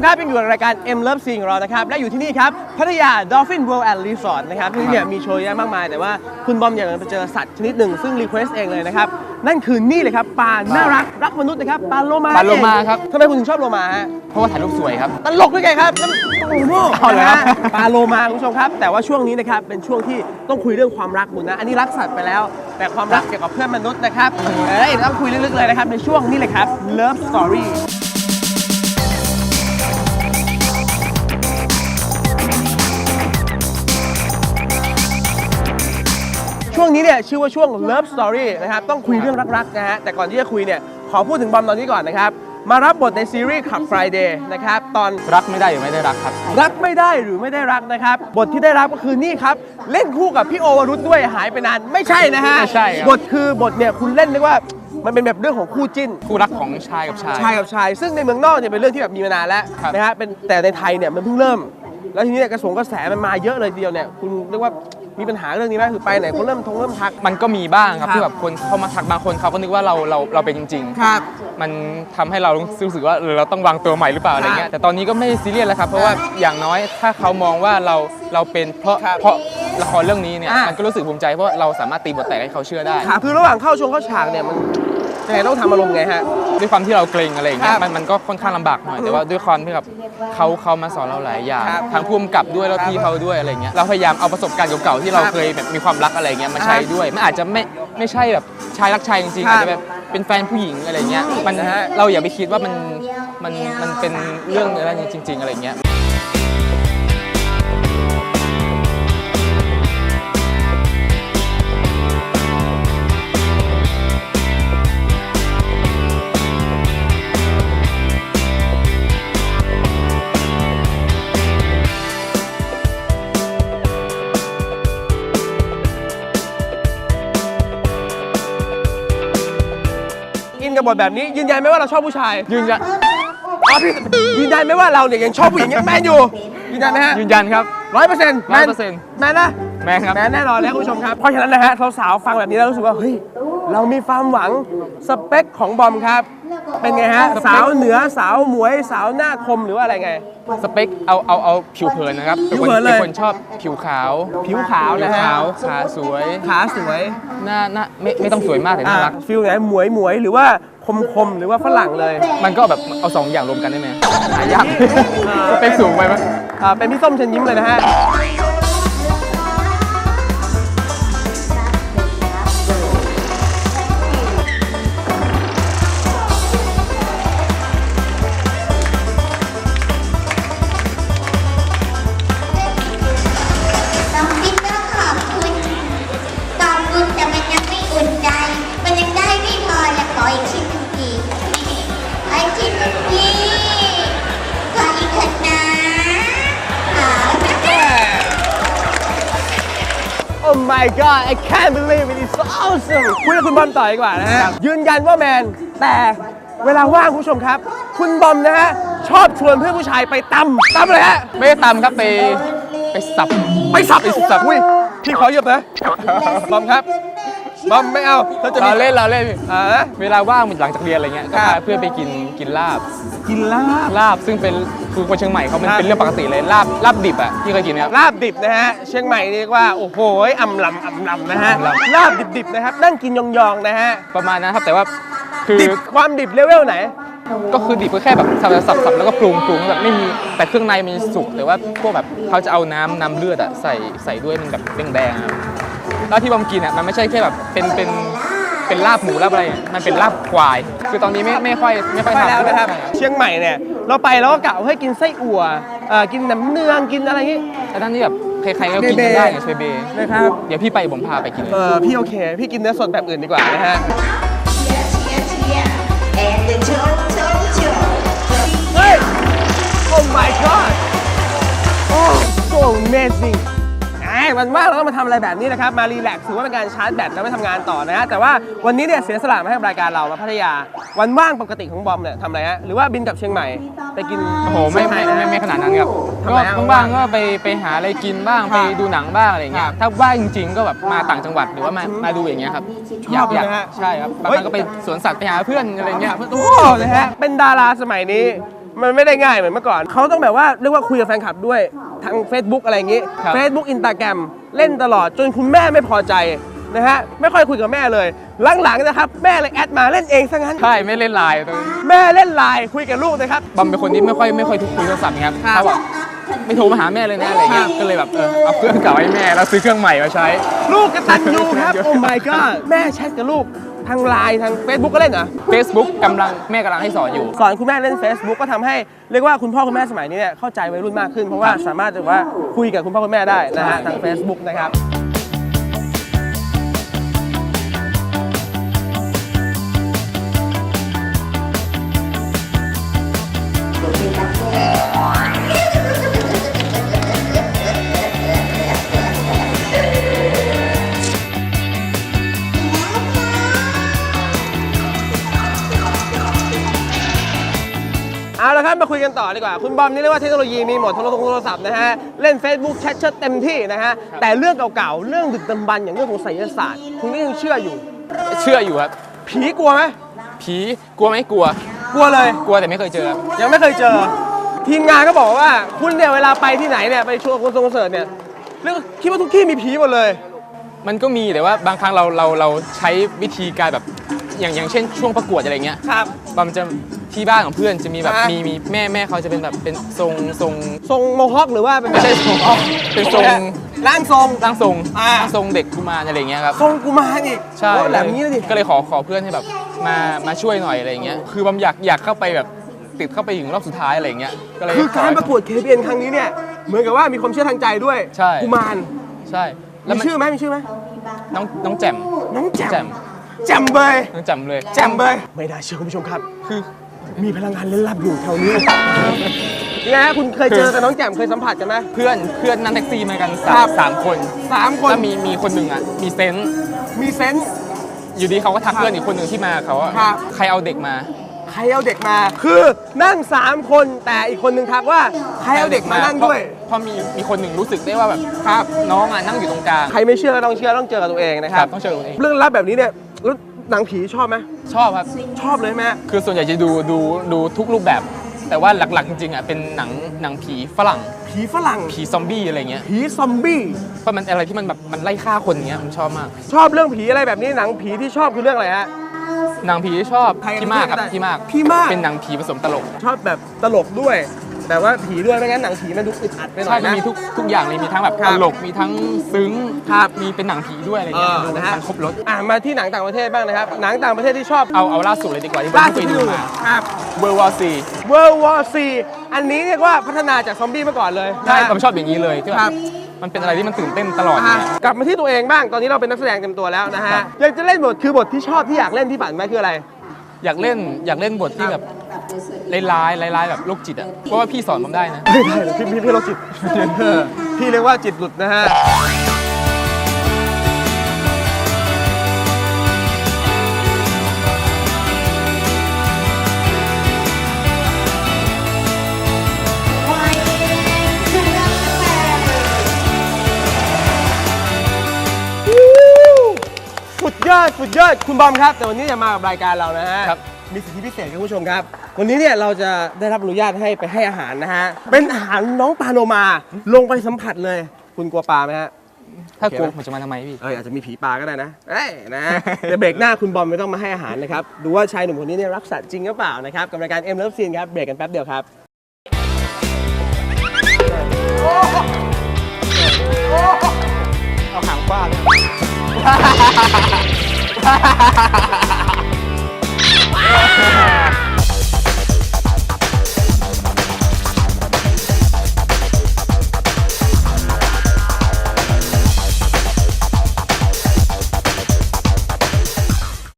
ผู้ชมครับยังอยู่กับรายการ M Love Scene ของเรานะครับ และอยู่ที่นี่ครับพัทยา Dolphin World and Resort นะครับที่เนี่ยมีโชว์เยอะมากมาย แต่ว่าคุณบอมอยากจะไปเจอสัตว์ชนิดหนึ่งซึ่งรีเควสเองเลยนะครับ นั่นคือนี่เลยครับปลาน่ารักรักมนุษย์นะครับปลาโลมาปลาโลมาครับทำไมคุณถึงชอบโลมาฮะเพราะว่าถ่ายรูปสวยครับตลกด้วยไงครับน้ำโอ้โหเอาเลยครับนะฮะปลาโลมาคุณผู้ชมครับ แต่ว่าช่วงนี้นะครับเป็นช่วงที่ต้องคุยเรื่องความรักบุญนะอันนี้รักสัตว์ไปแล้ว แต่ความรักเกี่ยวกับเพื่อนมนุษย์นะครับเอ้ยต้องคุยลึกๆเลยนะครับในช่วงนี้เลยครับ Love Story ช่วงนี้เนี่ยชื่อว่าช่วง Love Story นะครับต้องคุยเรื่องรักๆนะฮะแต่ก่อนที่จะคุยเนี่ยขอพูดถึงบอมตอนนี้ก่อนนะครับ มารับบทในซีรีส์ Club Friday นะครับตอนรักไม่ได้หรือไม่ได้รักครับ รักไม่ได้หรือไม่ได้รักนะครับ บทที่ได้รับก็คือนี่ครับ เล่นคู่กับพี่โอวรุธด้วยหายไปนานไม่ใช่นะฮะไม่ใช่ครับ บทคือบทเนี่ยคุณเล่นนึกว่ามันเป็นแบบเรื่องของคู่จิ้น คู่รักของชายกับชาย ชายกับชาย ซึ่งในเมืองนอกเนี่ยเป็นเรื่องที่แบบมีมานานแล้วครับ นะฮะเป็นแต่ในไทยเนี่ยมันเพิ่งเริ่ม แล้วทีนี้เนี่ยกระสงกระแสมันมาเยอะเลยทีเดียวเนี่ยคุณเรียกว่า มีปัญหาเรื่องนี้ไหมคือไปไหนคนเริ่มทงเริ่มทัก มันก็มีบ้างครับครับที่แบบคนเข้ามาทักบางคนเขาก็นึกว่าเราเราเราเป็นจริงครับๆมันทำให้เรารู้สึกว่าเออเราต้องวางตัวใหม่หรือเปล่าอะไรเงี้ครัยบแต่ตอนนี้ก็ไม่ซีเรียสแล้วครับเพราะว่าอย่างน้อยถ้าเขามองว่าเราเราเป็นเพราะครับเพราะละครเรื่องนี้เนี่ยอะ มันก็รู้สึกภูมิใจเพราะว่าเราสามารถตีบทแตกให้เขาเชื่อได้ครับคือระหว่างเข้าชงเข้าฉากเนี่ยมัน ยังไงต้องทำอารมณ์ไงฮะ ด้วยความที่เราเกรงอะไรอย่างเงี้ครัยบมันมันก็ค่อนข้างลำบากหน่อยแต่ว่าด้วยความที่แบบเขาเขามาสอนเราหลายอย่างครับทั้งพ่วงกับด้วยแล้วครับพี่เขาด้วยอะไรเงี้ยเราพยายามเอาประสบการณ์เก่าๆที่เราครับเคยแบบมีความรักอะไรเงี้ยมาใช้ครับด้วยมันอาจจะไม่ไม่ใช่แบบชายรักชายจริงครับๆอาจจะแบบเป็นแฟนผู้หญิงอะไรเงี้ยมันนะฮะ เราอย่าไปคิดว่ามันมันมันเป็นเรื่องอะไรจริง ๆ อะไรเงี้ย อินกับบทแบบนี้ ยืนยันไหมว่าเราชอบผู้ชายยืนยันอ๋อพี่ยืนยันไหมว่าเราเนี่ยยังชอบผู้หญิงยังแมนอยู่ยืนยันไหมฮะยืนยันครับร้อยเปอร์เซ็นต์100%แมนนะแม่ครับ แมนแน่นอนแล้วคุณผู้ชมครับเพราะฉะนั้นนะฮะสาวๆฟังแบบนี้แล้วรู้สึกว่าเฮ้ย เรามีความหวังสเปคของบอมครับ เป็นไงฮะ สาวเหนือสาวหมวยสาวหน้าคมหรือว่าอะไรไง สเปคเอาเอาเอาผิวเผินนะครับผิวเผินเลย ป็คนชอบผิวขาวผิวขาวผิวนะฮะขาวขาสวยขาสวยหน้าหน้าไม่ไม่ต้องสวยมากแต่อ่าน่ารัก ฟิลไหนหมวยหมวยหรือว่าคมคมหรือว่าฝรั่งเลยมันก็แบบเอาสองอย่างรวมกันได้ไหมหายากอ่าสเปคสูงไปไหมอ่าเป็นพี่ส้มเชิญยิ้มเลยนะฮะ my god I can't believe it it's so awesome คุยกับคุณบอมต่อดีกว่านะฮะยืนยันว่าแมน แต่เวลาว่างคุณผู้ชมครับ คุณบอมนะฮะ ชอบชวนเพื่อนผู้ชายไปตำตำเลยฮะ ไม่ได้ตามครับไปไปสับ ไปสับไปสับอุ้ยพี่ขอหยุดนะบอมครับ บอมไม่เอาเราจะมี เราเล่นเราเล่นอ่าเวลาว่างหลังจากเรียนอะไรเงี้ยก็ครัพาบ เพื่อนไปกินกินลาบกินลาบ ลาบซึ่งเป็นคือคนเชียงใหม่เขามันครับ เป็นเรื่องปกติเลยลาบลาบดิบอะที่เคยกินไหมครับ ลาบดิบนะฮะเชียงใหม่เรียกว่าโอ้โหอ่ำลำอ่ำลำนะฮะอ่ำลำ ลาบดิบๆนะครับนั่งกินยองๆนะฮะประมาณนั้นครับแต่ว่าคือดิบความดิบเลเวลไหน ก็คือดิบก็แค่แบบสับสับสับแล้วก็ปรุงปรุงแบบไม่มีแต่เครื่องในมันสุกแต่ว่าพวกแบบเขาจะเอาน้ำน้ำเลือดอะใส่ใส่ด้วยมันแบบแดงๆอะ แล้วที่บอมกินอะมันไม่ใช่แค่แบบเป็นเป็นเป็นลาบหมูลาบอะไรมันเป็นลาบควาย คือตอนนี้ไม่ไม่ค่อยไม่ค่อยไปทำแล้วนะครับใช่เชียงใหม่เนี่ย เราไปเราก็กะว่าให้กินไส้อั่วเอ่อกินน้ำเนืองกินอะไรอย่างงี้แต่นั่นนี่แบบใครๆก็กินเบกันเบได้ไงเชเบนะครับ เดี๋ยวพี่ไปผมพาไปกินเออพี่โอเค พี่กินเนื้อสดแบบอื่นดีกว่านะฮะ วันว่างเราก็มาทำอะไรแบบนี้นะครับมารีแลกซ์ถือว่าเป็นการชาร์จแบตแล้วไม่ทำงานต่อนะฮะแต่ว่าวันนี้เนี่ยเสียสละมาให้รายการเรามาพัทยาวันว่างปกติของบอมเนี่ยทำอะไรฮะหรือว่าบินกลับเชียงใหม่ไปกิน โอ้โหไม่ไม่ไม่ไม่ขนาดนั้นครับทำไมก็ฮะว่างๆก็ไปไปหาอะไรกินบ้างคไปรับดูหนังบ้างอะไรเงี้ครัยบถ้าว่างจริงๆก็แบบมาต่างจังหวัดหรือว่ามามาดูอย่างเงี้ยครับชอบอยากเลยนะฮะใช่ครับบางเฮ้คย รั้งก็ไปสวนสัตว์ไปหาเพื่อนอะไรเงี้ย โอ้นะฮะเป็นดาราสมัยนี้ มันไม่ได้ง่ายเหมือนเมื่อก่อนเขาต้องแบบว่าเรียกว่าคุยกับแฟนคลับด้วยทาง Facebook อะไรอย่างงี้ ครับ Facebook Instagram เล่นตลอดจนคุณแม่ไม่พอใจนะฮะไม่ค่อยคุยกับแม่เลย หลังๆนะครับแม่เลยแอดมาเล่นเองซะงั้น ใช่ไม่เล่นไลน์ตัวแม่เล่นไลน์คุยกับลูกนะครับ บอมเป็นคนที่ไม่ค่อยไม่ค่อยทุกคุยโทรศัพท์นะครับครับ เขาบอกไม่โทรมาหาแม่เลยนะอะไรเงี้ยก็เลยแบบเออเอาเครื่องเก่าให้แม่แล้วซื้อเครื่องใหม่มาใช้ ลูกกตันยูครับ โอ้ my god แม่แชทกับลูก ทางไลน์ทาง Facebook ก็เล่นเหรอ Facebook กำลังแม่กำลังให้สอนอยู่ สอนคุณแม่เล่น Facebook ก็ทำให้เรียกว่าคุณพ่อคุณแม่สมัยนี้เนี่ยเข้าใจวัยรุ่นมากขึ้น เพราะว่าสามารถจะว่าคุยกับคุณพ่อคุณแม่ได้นะฮะทาง Facebook นะครับ ยกันต่อดีกว่า คุณบอมนี่เรียกว่าเทคโนโลยีมีหมดโทรศัพท์โทรศัพท์นะฮะ เล่น Facebook แชทเชิดเต็มที่นะฮะ แต่เรื่องเก่าๆ เรื่องดึกดำบรรพ์อย่างเรื่องของไสยศาสตร์ คุณก็ยังเชื่ออยู่ เชื่ออยู่ครับ ผีกลัวไหมผีกลัวไหมกลัว กลัวเลย กลัวแต่ไม่เคยเจอครับยังไม่เคยเจอ ทีมงานก็บอกว่าคุณเนี่ยเวลาไปที่ไหนเนี่ยไปโชว์คอนเสิร์ตเนี่ยเรื่องคิดว่าทุกที่มีผีหมดเลย มันก็มีแต่ว่าบางครั้งเราเราเราใช้วิธีการแบบอย่างอย่างเช่นช่วงประกวดอะไรเงี้ยครับบอมจะ ที่บ้านของเพื่อนจะมีแบบอะมีมีแม่แม่เขาจะเป็นแบบเป็นทรงทรงทรงโมฮอคหรือว่าเป็นไม่ใช่ทรงเป็นทรงร่างทรงร่างทรงอ่าร่างทรงเด็กกุมารอะไรเงี้ยครับทรงกุมารอีกใช่โอ้แบบนี้เลยดิก็เลยขอขอเพื่อนให้แบบมามาช่วยหน่อยอะไรเงี้ยคือบอมอยากอยากเข้าไปแบบติดเข้าไปถึงรอบสุดท้ายอะไรเงี้ยก็เลยคือการขประกวด KPN ครั้งนี้เนี่ยเหมือนกับว่ามีความเชื่อทางใจด้วยใช่กุมารใช่แล้วมีมันชื่อไหมมีชื่อไหมน้องน้องแจ่มน้องแจ่แจ่มมแจ่มเบยน้องแจ่มเลยแจ่มเบยไม่ได้เชื่อคุณผู้ชมครับ คือ มีพลังงานลึกลับอยู่แถวนี้นี่นะฮะคุณเคยเจอกับน้องแจ่มเคยสัมผัสกันไหม เพื่อนเพื่อนนั่งแท็กซี่มากันสาครัมบสามคนสามคน แล้วมีมีคนหนึ่งอะมีเซนส์มีเซนส์ อยู่ดีเขาก็ทักเพื่อนอีกคนหนึ่งที่มาเขาว่าครับ ใครเอาเด็กมา ใครเอาเด็กมา คือนั่งสามคนแต่อีกคนหนึ่งทักว่าใครเอาเด็กมานั่งด้วย เพราะเพราะมีมีคนหนึ่งรู้สึกได้ว่าแบบครับน้องอะนั่งอยู่ตรงกลาง ใครไม่เชื่อก็ต้องเชื่อต้องเจอกับตัวเองนะคครัรับบต้องเจอตัวเอง เรื่องลับแบบนี้เนี่ยแล้ว หนังผีชอบไหมชอบครับ ชอบเลยไหมคือส่วนใหญ่จะดูดูดูทุกรูปแบบ แต่ว่าหลักๆจริงๆอะเป็นหนังหนังผีฝรั่ง ผีฝรั่ง ผีซอมบี้อะไรเงี้ย ผีซอมบี้ เพราะมันอะไรที่มันแบบมันไล่ฆ่าคนเงี้ยผมชอบมาก ชอบเรื่องผีอะไรแบบนี้หนังผีที่ชอบคือเรื่องอะไรฮะ หนังผีที่ชอบใครพี่มากครับก็ได้พี่มาก พี่มาก เป็นหนังผีผสมตลก ชอบแบบตลกด้วย แต่ว่าผีด้วยไม่งั้นหนังผีมันดูอึดอัดไปหน่ใช่อยมันนะ มีทุกทุกอย่างเลยมีทั้งแบบครัตบลกมีทั้งซึ้งครับมีเป็นหนังผีด้วยอะไรเอเงี้ยอดูนะฮะ มันครบรถอะมาที่หนังต่างประเทศบ้างนะครับ หนังต่างประเทศที่ชอบเอาเอาล่าสุดเลยดีกว่าที่ผมล่าสุเพิ่ดงไปที่ดูดูมาครับ World War C World War C อันนี้เรียกว่าพัฒนาจากซอมบี้มาก่อนเลยใช่นะฮะผมชอบอย่างนี้เลยที่แบครับ บมันเป็นอะไรที่มันตื่นเต้นตลอดอะเนี่ย กลับมาที่ตัวเองบ้างตอนนี้เราเป็นนักแสดงเต็มตัวแล้วนะฮะครับยังจะเล่นบทคือบทที่ชอบที่อยากเล่นที่ผ่านมาคืออะไร อยากเล่นอยากเล่นบทที่แบบร้ายๆร้ายๆแบบโรคจิตอะเพราะว่าพี่สอนผมได้นะ ไม่ได้เลยพี่พี่พี่เราจิตเออพี่เรียกว่าจิตหลุดนะฮะ ดยอดสุดยอดคุณบอมครับ แต่วันนี้จะมากับรายการเรานะฮะครับ มีสิทธิพิเศษครับคุณผู้ชมครับ วันนี้เนี่ยเราจะได้รับอนุญาตให้ไปให้อาหารนะฮะเป็นอาหารน้องปลาโลมาลงไปสัมผัสเลย คุณกลัวปลาไหมฮะ ถ้ากลัวโอเคไหมผมจะมาทำไมพี่ เอยอาจจะมีผีปลาก็ได้นะเอ้ยนะเดี๋ยวเบรกหน้าคุณบอมไม่ต้องมาให้อาหารนะครับดูว่าชายหนุ่มคนนี้เนี่ยรักสัตว์จริงหรือเปล่านะครับกับรายการ M Love Scene ครับเบรกกันแป๊บเดียวครับ เอาหางฟาด Ha ha ha ha!